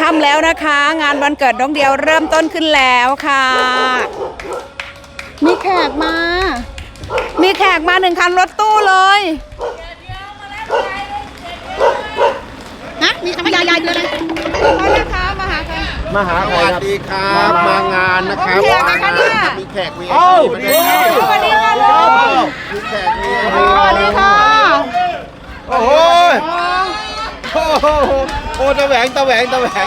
ค่ำแล้วนะคะ งานวันเกิดน้องเดียวเริ่มต้นขึ้นแล้วค่ะ มีแขกมา มีแขกมาหนึ่งคันรถตู้เลยนะมีคำยายายเดือนอะไรเขานะคะมาหาใคร มาหาสใครวัสครับ ดีครับมางานนะครับโอเคนะคะเนี่ย มีแขกมีเอ้ามาด้วยสวัสดีค่ะลูกมีแขกมีสวัสดีค่ะ โอ้โหโอ้โหโอ้ตะแหวงตะแหวงตะแหวง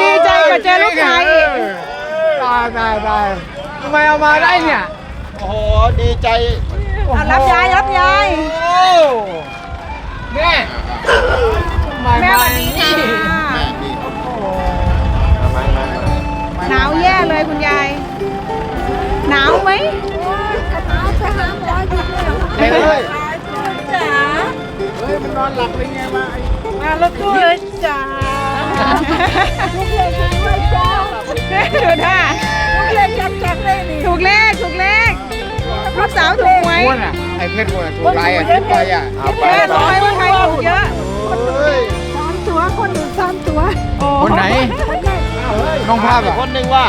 ดีใจกว่าเจอลูกชายอีก ตายตายตายทำไมเอามาได้เนี่ยโอ้โหดีใจอะรับยายรับยาย โอ้แม่มาแม่สวัสดีค่ะแม่ดีหนาวแย่เลยคุณยาย เฮ้ยมันนอนหลับเลยไงวะมารถตู้เลยจ้าดูท่าถูกเลขถูกเลขลูกสาวถูกไหมไอ้เพชรอ้วนถูกไรอะคิดไปอะเอาไปแม่รู้ไหมว่าใครถูกเยอะเฮ้ยคนไหนน้องภาพอะคนหนึ่งว่า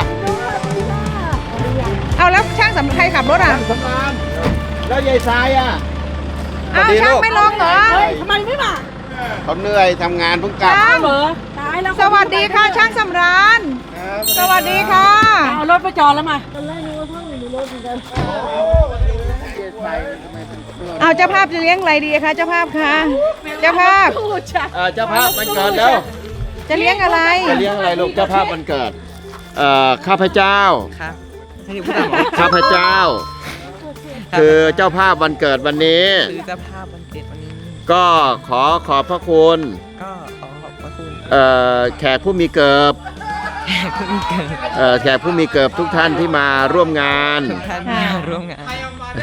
เอาแล้วช่างสำใครขับรถอะสำรานแล้วยายทรายอะ อ้าวช่างไม่ลงเหรอเขาเหนื่อยทำงานเพิ่งกลับช่างสวัสดีค่ะช่างสำรานสวัสดีค่ะเอารถไปจอดแล้วมาเอาเจ้าภาพจะเลี้ยงอะไรดีคะเจ้าภาพคะเจ้าภาพเอ่อเจ้าภาพมันเกิดแล้ว จะเลี้ยงอะไรจะเลี้ยงอะไรลูกเจ้าภาพมันเกิดเอ่อข้าพเจ้าครับข้าพเจ้า คือเจ้าภาพวันเกิดวันนี้ คือเจ้าภาพวันเกิดวันนี้ ก็ขอขอบพระคุณ ก็ขอขอบพระคุณเอ่อแขกผู้มีเกิบแขกผู้มีเกิดเอ่อแขกผู้มีเกิบทุกท่านที่มาร่วมงานทุกท่านที่มาร่วมงาน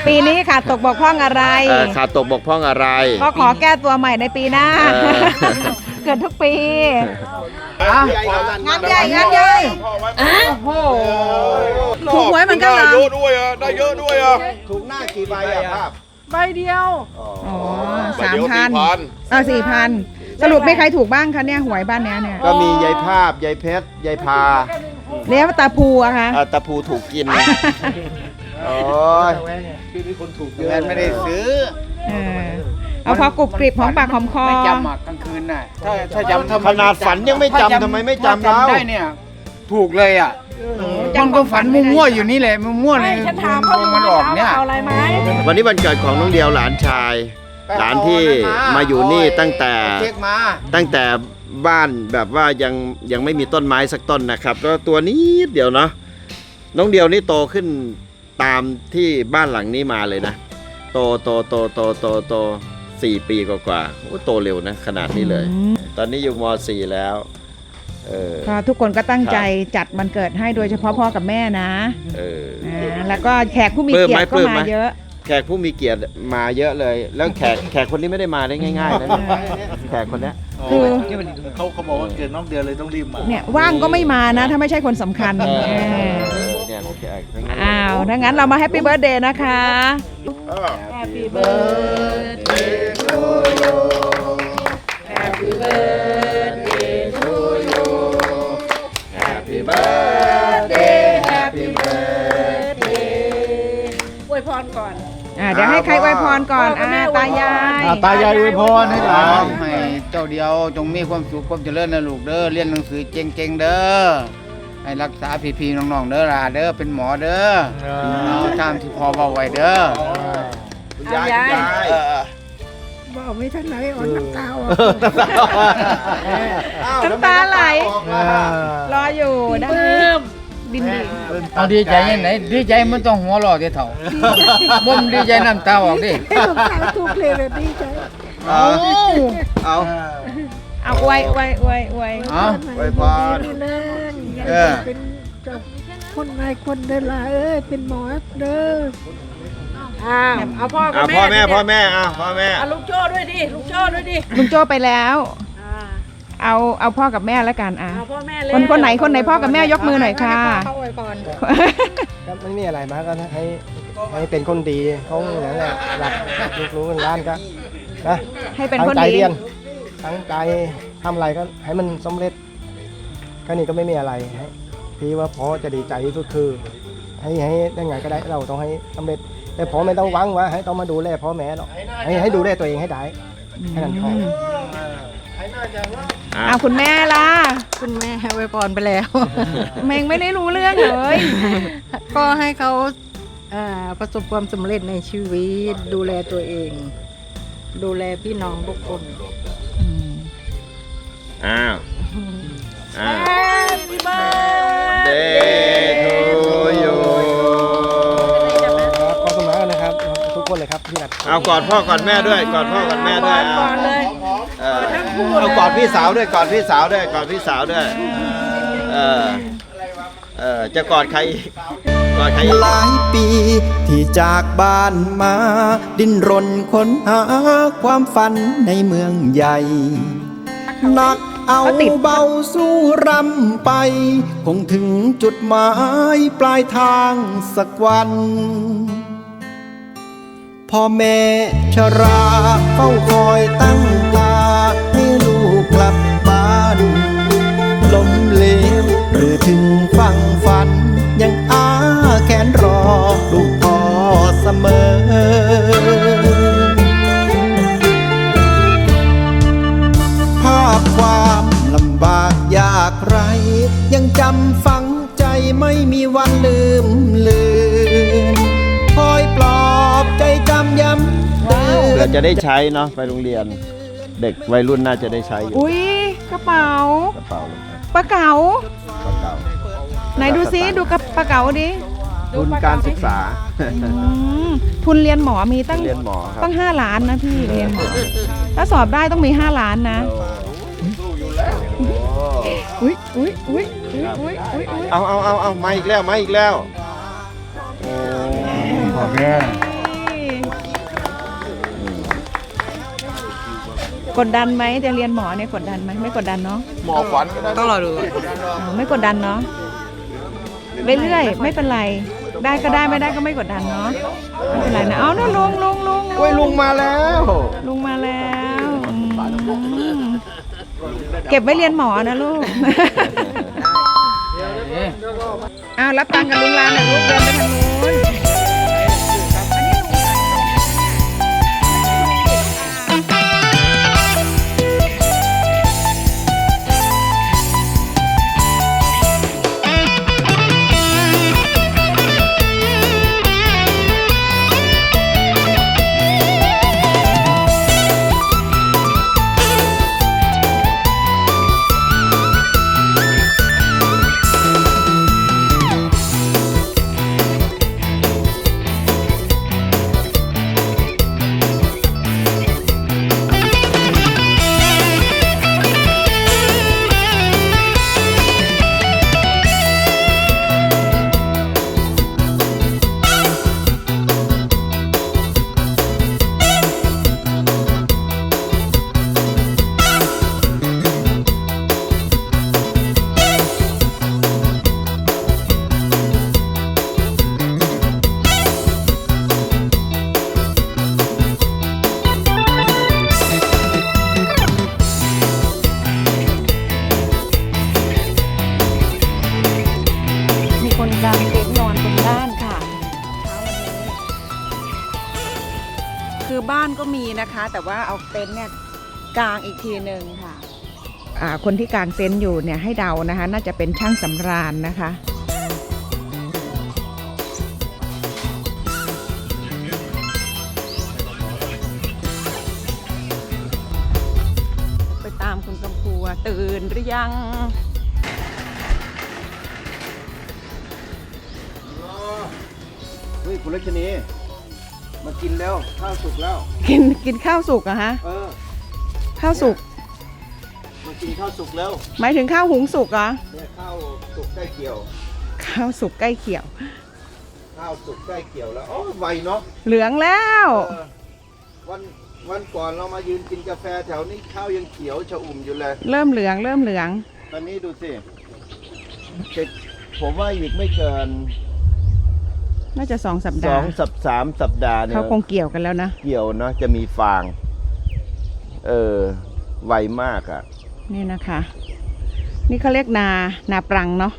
ปีนี้ขาดตกบกพร่องอะไร เอ่อขาดตกบกพร่องอะไร ก็ขอแก้ตัวใหม่ในปีหน้า เออ เกิดทุกปีอะงานใหญ่งานใหญ่โอ้โหถูกหวยเหมือนกันเหรอได้เยอะด้วยอะได้เยอะด้วยอะถูกหน้ากี่ใบอะภาพใบเดียวอ๋อใบสามเดียวพัน4,000เออสี่พันสรุปไม่ใครถูกบ้างคะเนี่ยหวยบ้านเนี้ยเนี่ยก็มียายภาพยายเพชรยายพาเลี้ยงตาภูอะคะเอ่อตะภูถูกกินโอ้ยแม่ไม่ได้ซื้อ เออเอาพอกรุบกริบหอมปากหอมคอ ไม่จำอะกลางคืนน่ะถ้าถ้าจำทำขนาดฝันยังไม่จำทำไมไม่จำถ้าเราได้เนี่ย ถูกเลยอะมันก็ฝันมั่วๆอยู่นี่แหละมั่วๆเลยฉันถามเขามันออกเนี่ยเอาอะไรไหมวันนี้วันเกิดของน้องเดียวหลานชาย หลานที่มาอยู่นี่ตั้งแต่เช็คมาตั้งแต่บ้านแบบว่ายังยังไม่มีต้นไม้สักต้นนะครับแล้วตัวนี้เดียวเนาะน้องเดียวนี่โตขึ้นตามที่บ้านหลังนี้มาเลยนะ โตโตโตโตโตโต สี่ปีกว่าๆโอ้โตเร็วนะ ขนาดนี้เลยตอนนี้อยู่มสี่แล้ว เออ ก็ทุกคนก็ตั้งใจจัดมันเกิดให้โดยเฉพาะพ่อกับแม่นะเออ อ่าแล้วก็แขกผู้มีปลื้มเกียไหมรติก็ปลื้มไหม มาเยอะ แขกผู้มีเกียรติมาเยอะเลย แล้วแขกแขกคนนี้ไม่ได้มาได้ง่ายๆนะเนี่ยแขกคนเนี้ย คือเขาเขาบอกว่าเกิดน้องเดือนเลยต้องรีบมา เนี่ยว่างก็ไม่มานะ ถ้าไม่ใช่คนสำคัญเออเออเนี่ยแขกทั้งนั้น อ้าวถ้างั้นเรามาแฮปปี้เบิร์ดเดย์นะคะ Happy birthday to you Happy birthday to you Happy birthday Happy birthday อวยพรก่อน อ่าเดี๋ยวให้ใครอวยพรก่อนพ่อกับอ่าแม่ตายาย อะตายายอวยพรให้หลานให้เจ้าเดียวจงมีความสุขความเจริญนะลูกเด้อเรียนหนังสือเก่งๆเด้อให้รักษาพี่ๆน้องๆเด้อล่ะเด้อเป็นหมอเด้อเอาตามที่พ่อเว้าไว้เด้อคุณยายคุณยาย บอกไม่ทันไหนอ่อนน้ำตาอะน้ำตาไหลรออยู่ได้ดินดีเอาดีใจยังไหนดีใจมันต้องหัวเราะเด้อเถ่าบ่มดีใจน้ำตาออกดิลูกสาวถูกเลยเลยดีใจเอาเอาเอาอวยอวยอวยอวยเอาไว้พรนี่นะเออเป็นเจ้าคนนายคนเดินลาเอ้ยเป็นหมอเด้อ อ้าวเอาพ่อกัเอาบแม่พ่อแม่ดิพ่อแม่เอาพ่อแม่เอาลูกโจ้ด้วยดิลูกโจ้ด้วยดิลุงโจไปแล้ว อ่าเอาเอาพ่อกับแม่แล้วกันอะ เอาพ่อแม่คนคนไหนคนไหนพ่อกับแม่ยกมือหน่อยค่ะให้พ่อเขาอวยพรก็ไม่มีอะไรมากก็ให้ให้เป็นคนดีเขาอย่างนั้นแหละหลักลูกรู้กันร้านก็นะให้เป็นตั้คงนใจดีเรียนตั้งใจทำอะไรก็ให้มันสำเร็จแค่นี้ก็ไม่มีอะไรให้พี่ว่าพอจะดีใจที่สุดคือ ให้ให้ได้ไงก็ได้เราต้องให้สำเร็จ แต่พอไม่ต้องหวังว่าให้ต้องมาดูแลพ่อแม่หรอกให้ให้ดูแลตัวเองให้ได้แค่นั้นพออะเอาคุณแม่ล่ะ คุณแม่อวยพรไปแล้วแมงไม่ได้รู้เรื่องเลย ก็ให้เขาอ่าประสบความสำเร็จในชีวิต ดูแลตัวเอง ดูแลพี่น้องทุกคน อ้าวอ้าว Happy birthday Day to เลยครับที่รักเอากอดพ่อกอดแม่ด้วยกอดพ่อกอดแม่ด้วยเอาก่อนเลยเออเอากอดพี่สาวด้วยกอดพี่สาวด้วยกอดพี่สาวด้วยเออเออจะกอดใครอีกกอดใครอีกหลายปีที่จากบ้านมา ดิ้นรนค้นหาความฝันในเมืองใหญ่หนักเอาเขาติดเบาสู้รำไป คงถึงจุดหมายปลายทางสักวัน พ่อแม่ชราเฝ้าคอยตั้งตาให้ลูกกลับบ้านล้มเหลวหรือถึงฟังฝัน ยังอาแขนรอลูกพ่อ จะได้ใช้เนาะไปโรงเรียน เด็กวัยรุ่นน่าจะได้ใช้อยู่อุ้ยกระเป๋ากระเป๋าลงไปปลาเก๋ากระเป๋าไหนดูซิดูกระปลาเก๋าดิทุนการศึกษา อืมทุนเรียนหมอมีตั้งเรียนหมอครับตั้งห้าล้านนะพี่เรียนหมอถ้าสอบได้ต้องมีห้าล้านนะอุ้ยอุ้ยอุ้ยอุ้ยอุ้ยอุ้ยอุ้ยเอาเอาเอาเอามาอีกแล้วมาอีกแล้ว โอ้ ขอแม่ กดดันไหมจะเรียนหมอเนี่ยกดดันไหมไม่กดดันเนาะหมอฝันก็ได้ต้องรอดูอ๋อไม่กดดันเนาะเรื่อยๆไม่เป็นไร ได้ก็ได้ไม่ได้ก็ไม่กดดันเนาะไม่เป็นไรนะเอานะลุงลุงลุงโอ้ยลุงมาแล้วลุงมาแล้วอืมเก็บไว้เรียนหมอนะลูกอ้าวรับตังค์กับลุงลานหน่อยลูกเดินไปทางนู้น คือบ้านก็มีนะคะ แต่ว่าเอาเต็นท์เนี่ยกางอีกทีหนึ่งค่ะอ่าคนที่กางเต็นท์อยู่เนี่ยให้เดานะคะ น่าจะเป็นช่างสำราญนะคะไปตามคุณกำพูว่าตื่นหรือยัง เฮ้ย คุณลักษณี มากินแล้วข้าวสุกแล้ว กินกินข้าวสุกอะฮะ เออ ข้าวสุก มากินข้าวสุกแล้วหมายถึงข้าวหุงสุกเหรอ เนี่ยข้าวสุกใกล้เกี่ยว ข้าวสุกใกล้เขียว ข้าวสุกใกล้เกี่ยวแล้วโอ้ไวเนาะเหลืองแล้ว เออวันวันก่อนเรามายืนกินกาแฟแถวนี้ข้าวยังเขียวชะอุ่มอยู่เลย เริ่มเหลืองเริ่มเหลือง ตอนนี้ดูสิเจ็ดผมว่าอีกไม่เกิน น่าจะสองสัปสดาอห์งสัปสามสัปดาห์เนี่ยเขาคงเกี่ยวกันแล้วนะเกี่ยวเนาะจะมีฟาง เออไวมากอะ่ะนี่นะคะ นี่เขาเรียกนานาปรังเนาะ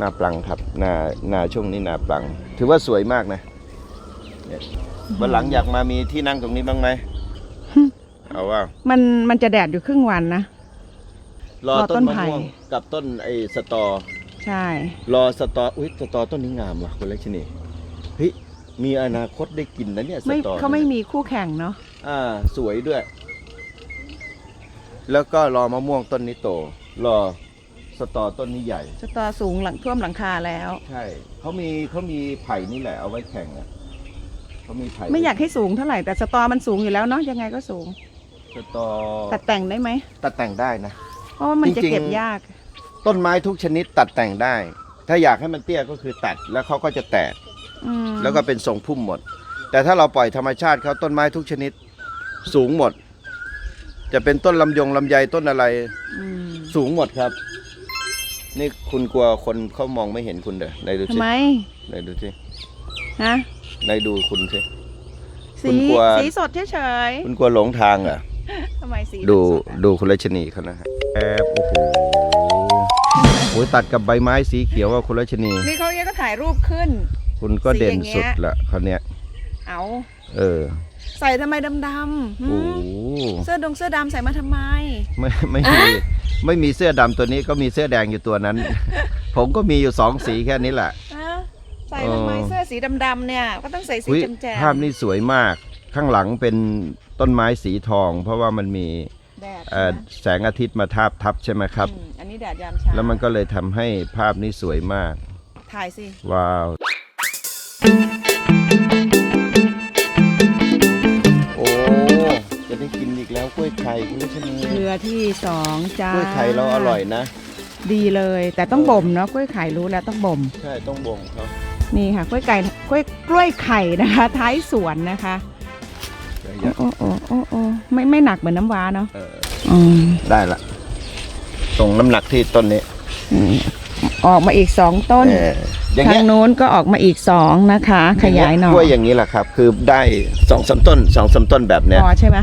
นาปลังครับนานาช่วงนี้นาปลัง ถือว่าสวยมากนะเนี่ยวันหลังอยากมามีที่นั่งตรงนี้บ้างไหม เอาว่า มันมันจะแดดอยู่ครึ่งวันนะ รอรอต้ต้นนมะไผ่ ม่วงกับต้นไอ้สตอ ใช่ รอสตออุ้ยสตอต้นนี้งามว่ะคุณเล็กชนีเฮ้ยมีอนาคตได้กินนะเนี่ยสไม่ตอเขาไม่นี่ยมีคู่แข่งเนาะอ่า สวยด้วย แล้วก็รอมะม่วงต้นนี้โต รอสตอต้นนี้ใหญ่ สตอสูงหลังท่วมหลังคาแล้ว ใช่เขามีเขามีไผ่นี่แหละเอาไว้แข่งอะเขามีไผ่ไม่อยากให้สูงเท่าไหร่แต่สตอมันสูงอยู่แล้วเนาะยังไงก็สูงสตอตัดแต่งได้ไหมตัดแต่งได้นะ เพราะว่ามันจะจริงๆ เก็บยาก ต้นไม้ทุกชนิดตัดแต่งได้ ถ้าอยากให้มันเตี้ยก็คือตัดแล้วเขาก็จะแตกอืมแล้วก็เป็นทรงพุ่มหมด แต่ถ้าเราปล่อยธรรมชาติเขาต้นไม้ทุกชนิดสูงหมด จะเป็นต้นลำยงลำไยต้นอะไรอืมสูงหมดครับ นี่คุณกลัวคนเขามองไม่เห็นคุณเด้อไหนดูทำสิไมไหนดูสิฮะไหนดูคุณสิสีคุณกลัว สีสดเฉยคุณกลัวหลงทางเหรอๆทำไมสีดูมันสอะ ดูคุณรัชนีเขานะฮะแอบโอ้โหโอ้ยตัดกับใบไม้สีเขียวว่าคุณรัชนี นี่เขาเรียกก็ถ่ายรูปขึ้น คุณก็เด่นสีอย่างเงี้สุดยละเขาวเนี้ยเอาเออ ใส่ทำไมดำๆหืโอ้มโหเสื้อดงเสื้อดำใส่มาทำไม ไม่ไม่มีไม่มีเสื้อดำตัวนี้ก็มีเสื้อแดงอยู่ตัวนั้น ผมก็มีอยู่สองสีแค่นี้แหละ ฮะใส่ทำไมเออ เสื้อสีดำๆเนี่ย ก็ต้องใส่สีอุ๊ยแจ่มๆภาพนี้สวยมาก ข้างหลังเป็นต้นไม้สีทอง เพราะว่ามันมี แดดเอ่อใช่ไหมแสงอาทิตย์มาทาบทับใช่ไหมครับ อืมอันนี้แดดยามเช้าแล้วมันก็เลยทำให้ภาพนี้สวยมาก ถ่ายสิ ว้าว โอ้ จะได้กินอีกแล้วกล้วยไข่คุณผู้ชมเรือที่สองจ้ากล้วยไข่เราอร่อยนะ ดีเลย แต่ต้องบ่มเนาะกล้วยไข่รู้แล้วต้องบ่ม ใช่ ต้องบ่งเขานี่ค่ะกล้วยไก่กล้วยกล้วยไข่นะคะ ท้ายสวนนะคะ เยอะโอ้โอ้โอ้โอ้ไม่ไม่หนักเหมือนน้ำว้าเนาะเอออืมได้ละตรงน้ำหนักที่ต้นนี้อืมออกมาอีกสองต้นเอออย่างทาเงี้งยนู้นก็ออกมาอีกสองนะคะ ขยายหน่อกล้วยอย่างนี้แหละครับ คือได้สองสามต้นสองสามต้นแบบเนี้ยพอใช่ไหม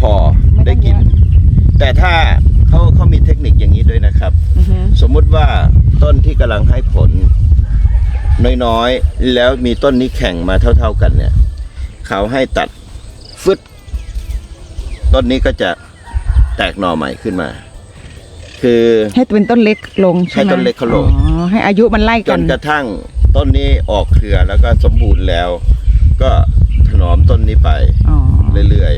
พอไม่ต้องได้กิน เยอะ แต่ถ้าเขาเขามีเทคนิคอย่างนี้ด้วยนะครับ อือฮึสมมุติว่าต้นที่กำลังให้ผล น้อยๆ แล้วมีต้นนี้แข่งมาเท่า ๆกันเนี่ย เขาให้ตัด ฟึดต้นนี้ก็จะแตกหน่อใหม่ขึ้นมา คือให้เป็นต้นเล็กลงใช่ไหมให้ต้นเล็กเขาลงอ๋อให้อายุมันไล่จกันนกระทั่งต้นนี้ออกเครือแล้วก็สมบูรณ์แล้ว ก็ถนอมต้นนี้ไปอ๋อเรื่อย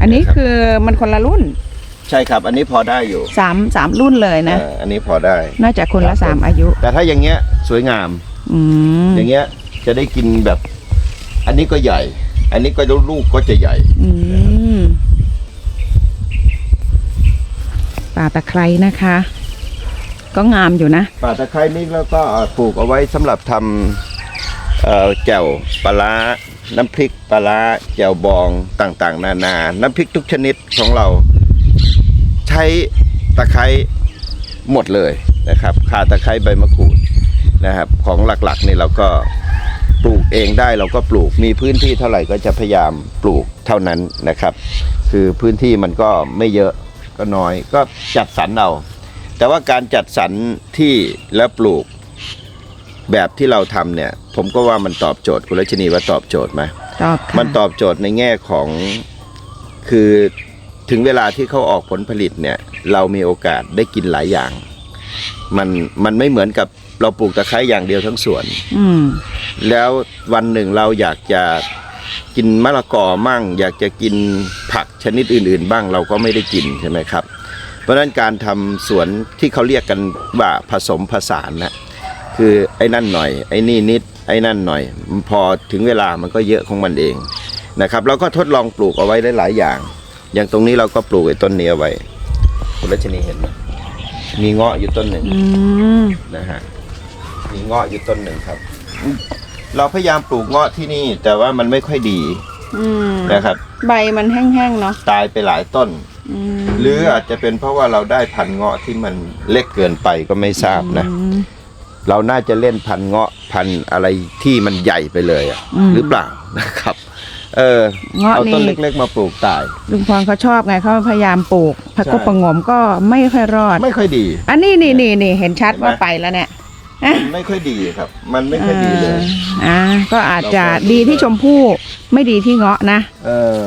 อันนี้นะครับ คือมันคนละรุ่นๆ ใช่ครับ อันนี้พอได้อยู่สามสามรุ่นเลยนะเอออันนี้พอได้ น่าจะคนละครับสามอายุ แต่ถ้าอย่างเงี้ยสวยงาม อืมอย่างเงี้ยจะได้กินแบบ อันนี้ก็ใหญ่ อันนี้ก็ลูกก็จะใหญ่อืมป่าตะไคร้นะคะ ก็งามอยู่นะ ป่าตะไคร้นี่แล้วก็ปลูกเอาไว้สำหรับทำเอ่อแจ่วปลาร้าน้ำพริกปลาร้าแจ่วบองต่างๆ นานา น้ำพริกทุกชนิดของเรา ใช้ตะไคร้หมดเลยนะครับข่าตะไคร้ใบมะกรูดนะครับ ของหลักๆนี่เราก็ ปลูกเองได้เราก็ปลูกมีพื้นที่เท่าไหร่ก็จะพยายามปลูกเท่านั้นนะครับ คือพื้นที่มันก็ไม่เยอะก็น้อยก็จัดสรรเอาแต่ว่าการจัดสรรที่และปลูกแบบที่เราทำเนี่ย ผมก็ว่ามันตอบโจทย์คุณรัชนีว่าตอบโจทย์ไหมตอบค่ะมันตอบโจทย์ในแง่ของคือถึงเวลาที่เขาออกผลผลิตเนี่ย เรามีโอกาสได้กินหลายอย่าง มันมันไม่เหมือนกับ เราปลูกตะไคร้อย่างเดียวทั้งสวน อืม แล้ววันหนึ่งเราอยากจะกินมะละกอมั่ง อยากจะกินผักชนิดอื่น ๆ บ้างเราก็ไม่ได้กินใช่ไหมครับ เพราะฉะนั้นการทำสวนที่เขาเรียกกันว่าผสมผสานนะคือไอ้นั่นหน่อย ไอ้นี่นิด ไอ้นั่นหน่อย พอถึงเวลามันก็เยอะของมันเองนะครับเราก็ทดลองปลูกเอาไว้ได้หลายอย่าง อย่างตรงนี้เราก็ปลูกไอ้ต้นนี้เอาไว้คุณรัชนีเห็นไหมมีเงาะอยู่ต้นหนึ่งอืม นะฮะ มีเงาะอยู่ต้นหนึ่งครับ เราพยายามปลูกเงาะที่นี่ แต่ว่ามันไม่ค่อยดีอืมนะครับ ใบมันแห้งๆเนาะตายไปหลายต้น อืมหรืออาจจะเป็นเพราะว่าเราได้พันธุ์เงาะที่มันเล็กเกินไปก็ไม่ทราบนะอืมเราน่าจะเล่นพันธุ์เงาะพันธุ์อะไรที่มันใหญ่ไปเลยอะอืมหรือเปล่านะครับ เออเงาะเอาต้นนี่ เล็กๆมาปลูกตาย ลุงพรเขาชอบไงเขาพยายามปลูกผักกบใช่ประหงมก็ไม่ค่อยรอด ไม่ค่อยดี อันนี้นี่นี่นี่เห็นชัดเห็นไหมว่าไปแล้วเนี่ย ไม่ค่อยดีครับ มันไม่ค่อยดีเลย อ่าก็อาจจะเราก็ดีที่ชมพู่ไม่ดีที่เงาะนะ เออ